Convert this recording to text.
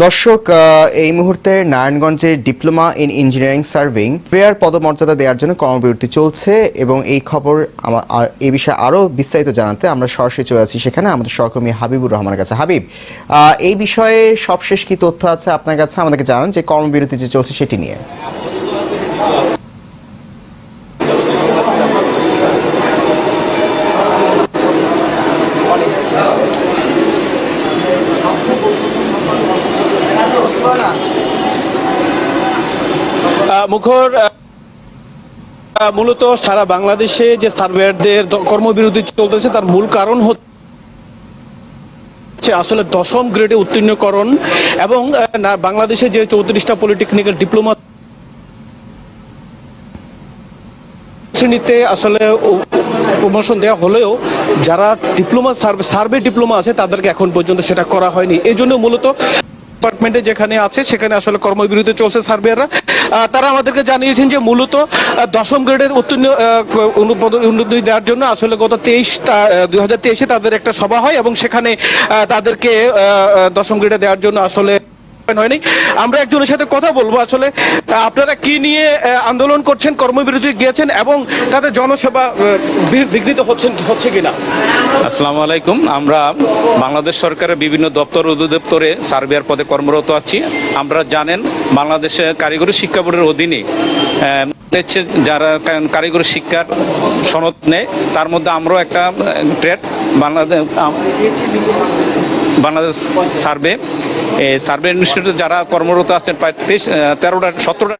দর্শক এই মুহূর্তে নারায়ণগঞ্জে diploma in engineering serving, prayer পদমর্যাদা দেওয়ার জন্য কর্মবিরতি চলছে এবং এই খবর আমার এই বিষয়ে আরও বিস্তারিত জানাতে আমরা সরাসরি চলে আছি সেখানে আমাদের সহকর্মী হাবিবুর রহমানের কাছে। হাবিব এই বিষয়ে সবশেষ কি তথ্য আছে আপনার কাছে? আমাদেরকে জানান যে কর্মবিরতি যে চলছে সেটি নিয়ে। মুখর মূলত সারা বাংলাদেশে যে সার্ভেয়ারদের কর্মবিরতি চলতেছে, তার মূল কারণ হচ্ছে আসলে দশম গ্রেডে উত্তীর্ণকরণ এবং বাংলাদেশে যে চৌত্রিশটা পলিটেকনিক্যাল ডিপ্লোমা শ্রেণীতে আসলে প্রমোশন দেওয়া হলেও যারা ডিপ্লোমা সার্ভে সার্ভে ডিপ্লোমা আছে, তাদেরকে এখন পর্যন্ত সেটা করা হয়নি। এই জন্য মূলত ডিপার্টমেন্টে যেখানে আছে, সেখানে আসলে কর্মবিরতি চলছে সার্ভেয়াররা। তারা আমাদেরকে জানিয়েছেন যে মূলত দশম গ্রেডের উত্তীর্ণ উন্নতি দেওয়ার জন্য আসলে গত তেইশ দুই হাজার তেইশে তাদের একটা সভা হয় এবং সেখানে তাদেরকে দশম গ্রেডে দেওয়ার জন্য আসলে হয়নি। আমরা একজনের সাথে কথা বলব আসলে। আপনারা কি নিয়ে আন্দোলন করছেন, কর্মবিরতি গিয়েছেন এবং তাদের জনসেবা বিঘ্নিত হচ্ছেন, হচ্ছে কিনা? আসসালামু আলাইকুম। আমরা বাংলাদেশ সরকারের বিভিন্ন দপ্তর অধিদপ্তরে সার্ভেয়ার পদে কর্মরত আছি। আমরা জানেন বাংলাদেশে কারিগরি শিক্ষা বোর্ডের অধীনে হচ্ছে যারা কারিগরি শিক্ষার সনদ নেয়, তার মধ্যে আমরাও একটা trade Bangladesh Bangladesh survey survey ইনস্টিটিউটে যারা কর্মরত আছেন প্রায় তেইশ তেরোটা সতেরোটা